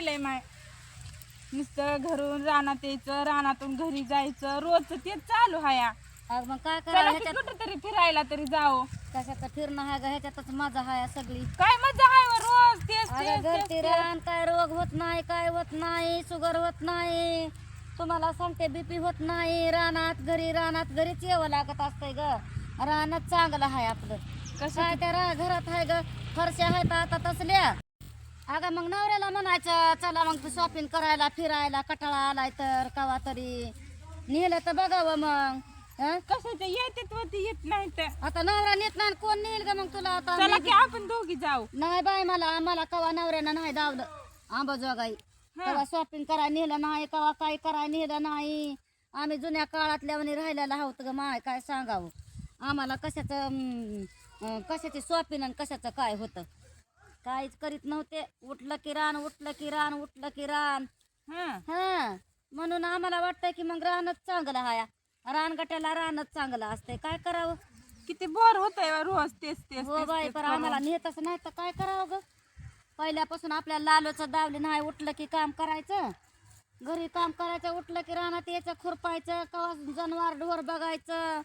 राहिलंय माय. नुसतं घरून रानात यायचं रानातून घरी जायचं रोजच तेच चालू हाया. अग मग काय चला की ह्याच्यात? कुठेतरी फिरायला तरी जाओ कशाचं फिरणं आहे ग? ह्याच्यातच मजा आहे सगळी. काय मजा आहे व रोज? तेच अगं तेच, तेच घरती तेच. रान काय रोग होत नाही काय होत नाही शुगर होत नाही. तुम्हाला सांगते बीपी होत नाही. रानात घरी रानात घरीच यावं लागत असतंय ग. रानात चांगलं आहे आपलं. कसं काय त्या रा- घरात आहे ग? फरशा आहेत आता तसल्या. अगं मग नवऱ्याला म्हणायचं चला मग शॉपिंग करायला फिरायला कटाळा आलाय तर कवा तरी. नेलं तर बघावं मग हं? कशाचं येते वरती येत नाही तर आता नवरा नेत नाही कोण नेईल ग मग तुला आता? चला की आपण दोघी जाऊ. नाही बाय मला आम्हाला कवा नवऱ्यानं नाही दावलं आंबाजोगाई कवा शॉपिंग करायला नेलं नाही कवा काय करायला नेलं नाही. आम्ही जुन्या काळातल्या म्हणे राहिलेला आहोत ग माय काय सांगावं? आम्हाला कशाचं अं, अं, कशाची शॉपिंग आणि कशाचं काय होतं? काहीच करीत नव्हते. उठलं की रान उठलं की रान उठलं की रान. हा. हा. म्हणून आम्हाला वाटतंय की मग रानच चांगलं हाया. रानगट्याला रानच चांगलं असतंय. काय करावं? किती बोर होतंय व रोज तेच तेच हो बाई पण. आम्हाला नेतच नाही तर काय करावं ग? पहिल्यापासून आपल्याला लालोच दावली नाही उठलं की काम करायचं. घरी काम करायचं उठलं की रानात यायचं खुरपायचं कवा जनावर ढोर बघायचं.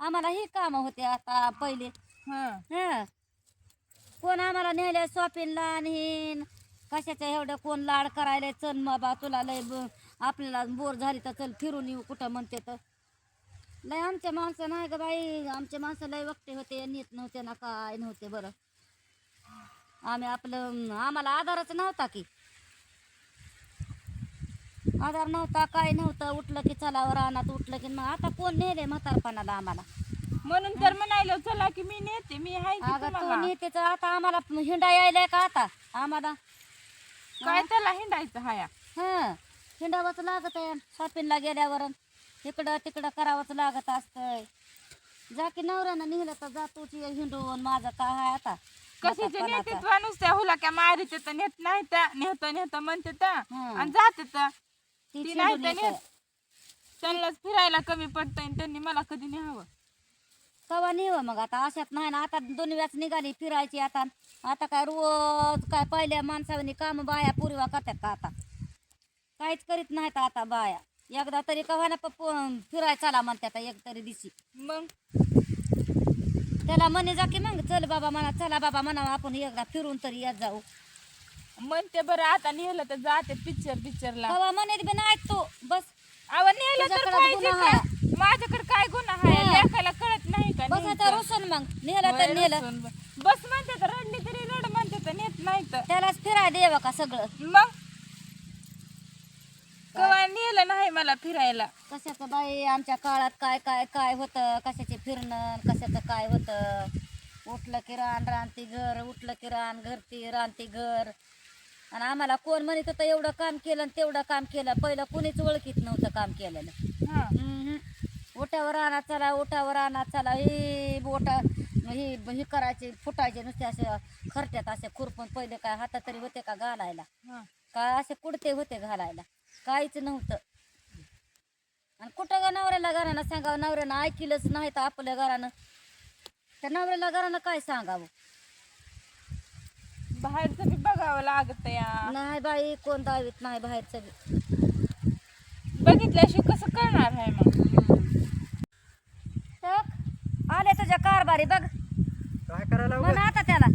आम्हाला ही कामं होते आता पहिले. हं. कोण आम्हाला नेले शॉपिंगला आणि कशाचं एवढं कोण लाड करायला चल मग बा तुला लय आपल्याला बोर झाली तर चल फिरून येऊ कुठं म्हणते तर. लय आमच्या माणसं नाही ग बाई. आमचे माणसं लय वक्ते होते. नेत नव्हते ना काय नव्हते बरं. आम्ही आपलं आम्हाला आधारच नव्हता की. आधार नव्हता काय नव्हतं. उठलं की चलावर रानात उठलं की मग आता कोण नेले म्हातारपणाला आम्हाला? म्हणून तर म्हणायलो चला की मी नेते मी हाय की अगं तू तुम्हाला. नेतेच आता आम्हाला हिंडा यायलाय का आता? आम्हाला? काय त्याला हिंडायचं हाया? हं. हिंडावंच लागत आहे. शॉपिंगला गेल्यावर इकडं तिकडं करावंच लागत असतंय. जा की नवऱ्यानं नेलं तर जा तूच ये हिंडून माझं काय आहे आता? कशाचे. नेते नुसत्या हुला क्या मारिते तर नेत नाही तर नेहत नेहत म्हणते हं. आणि जाते तर. ती ती नाही हिंडून तर येतं. नेत. त्यांनाच फिरायला कमी पडतंय आणि त्यांनी मला कधी न्यावं. कवा नेव मग आता? अशात नाही ना आता दोन वेळाच निघाली फिरायची आता. आता काय रोज काय पहिल्या माणसाने काम बाया पुरीवा करतात का आता? काहीच करीत नाहीत आता बाया. एकदा तरी कवा ना पप्पू फिरायला चला म्हणतात एक तरी दिशी मग? त्याला म्हणे जा की मग चल बाबा म्हणा चला बाबा म्हणा आपण एकदा फिरून तरी येत जाऊ. म्हणते बरं आता नेलं तर जाते पिक्चर पिक्चरला कवा म्हणे बी नाही तू बस. अव नेलं तर तुझ्याकडं पाहिजे गुन्हा का? माझ्याकडे काय गुन्हा आहे हं. लेखाला कळत नाही का बस आता? रुसून मग. नेलं होय, तर नेलं. रुसून ब- बस म्हणते तर रडली तरी रड म्हणते तर नेत नाही तर. त्यालाच फिराय द्यावं का सगळं. मग? कवा नेलं नाही मला फिरायला. कशाचं बाई आमच्या काळात काय काय काय होतं? कशाचे फिरणं कशाचं काय होतं? उठलं की रान रानती घर उठलं की रान घरती रानती घर. आणि आम्हाला कोण म्हणत होतं एवढं काम केलं आणि तेवढं काम केलं. पहिलं कुणीच ओळखीत नव्हतं काम केलेलं. हा. हम्म. उठावर आणा चला उठावर आणा चला. ही बोटा ही ही करायचे फुटायचे नुसते असे खरट्यात असे खुरपून पहिले काय हातात तरी होते का घालायला. काय असे कुडते होते घालायला? काहीच नव्हतं. आणि कुठं गा नवऱ्याला घरानं सांगावं? नवऱ्यानं ऐकिलंच नाही तर आपल्या घरानं त्या नवऱ्याला घरानं काय सांगावं? बाहेरचं बी बघावं लागत या. नाही बाई कोण दावीत? नाही बाहेरचं बी. बघितल्याशिवाय कसं करणार आहे मग टक आले कारभारी बघ. काय करायला म्हण उगाच? आता त्याला.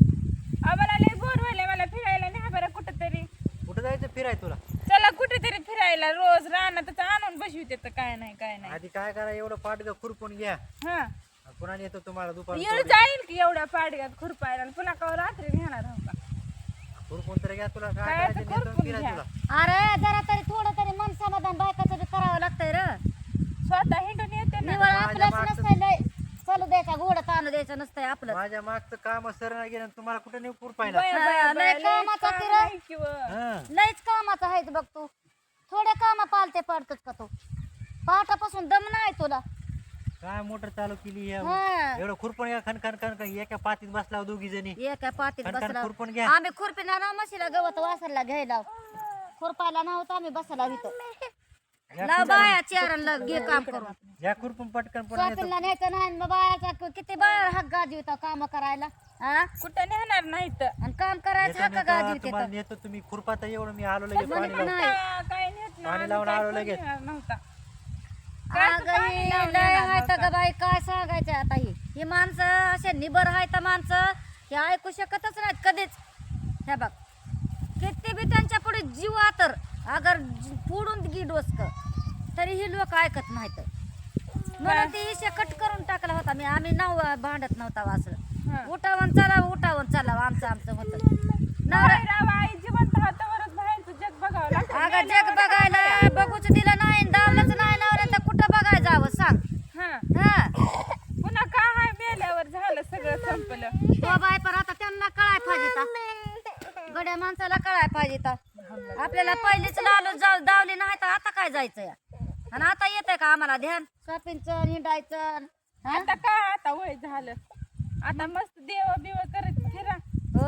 आम्हाला लय बोर व्हायला मला फिरायला. न्या बरं कुठंतरी. कुठं जायचं फिराय तुला? चला कुठेतरी फिरायला. रोज रानात आणून बसविते तर काय नाही काय नाही. आधी काय करा एवढं पाठग खुरपून घ्या. हा. पुन्हा येतो तुम्हाला दुपार येळ जाईल की एवढ्या पाडग्यात खुरपायला. आणि पुन्हा का रात्री घेणार आहो का? खुरपून तर घ्या तुला. काय काय करायचं तर नेतो खुरपून फिराय घ्या. तुला. अरे जरा तरी थोडं तरी मन समाधान बायकाचं बी करावं लागतंय र स्वतः हिंडून येते ना निवळ आपलंच नसतंय लय चालू द्यायचा घोडं ताणू द्यायचं नसतंय आपलं माझ्या मागचं काम सर गेलं आणि तुम्हाला कुठं हा, लय बया, लय कामाचा. आहे. हं. लयच कामाचं बघ तू थोड्या कामा पालते पडतोच का तू पाठापासून दम नाही तुला काय मोटर चालू केली? हा. एवढं खुरपून घ्या खन खन खन खन एका पातीत बसला दोघी जणी एका पातीत बसला खुरपून घ्या. आम्ही खुरपीना ना म्हशीला गवत वासरला घ्यायला खुरपायला नव्हतं आम्ही बसला इथं लाव बाया चेहरा घे काम करून. या खुरपून पटकन पण येतो. स्वातीला न्यायचं नाही मग बायाचा क- किती बाया हक गाजी होता काम करायला? हा? कुठं नेणार नाही तर आणि काम करायचं हक्क नेतो, तुम्हाला तुम्ही खुरपाता एवढं मी आलो लगेच पाणी लावून. नाही. काय नेत पाणी नाही लावून काय आलो लगेच. नव्हता. अगं ही लय नव्हता. ग बाई काय सांगायचं आता ही? ही माणसं असे निबर आहे तर माणसं. हे ऐकू शकतच नाहीत कधीच. हे बघ. किती बी त्यांच्या पुढे जीवा तर अगर फोडून गी डोसक तरी ही लोक ऐकत नाहीत. म्हणून ती इशे कट करून टाकला होता. मी आम्ही नाव भांडत नव्हता. वासळ उठावून चला उठावून चला आमचं आमचं होतं. नवरा जिवंत हातावरच बाहेरचं जग बघावं लागतं. अगं जग बघायला बघूच दिलं नाही दावलंच नाही नवऱ्या तर कुठं बघायला जावं सांग हा हा पुन्हा काय हाय मेल्यावर झालं सगळं संपलं तो बाय पण आता त्यांना कळाय पाहिजे ता. गड्या माणसाला कळाय पाहिजे ता. आपल्याला लालू जाऊ दावली नाही तर आता काय जायचं आणि आता येतंय का आम्हाला ध्यान? शॉपिंगचं हिंडायचं. हा? आता काय? आता वय झालं. आता मस्त देव बिव करत फिरा. हो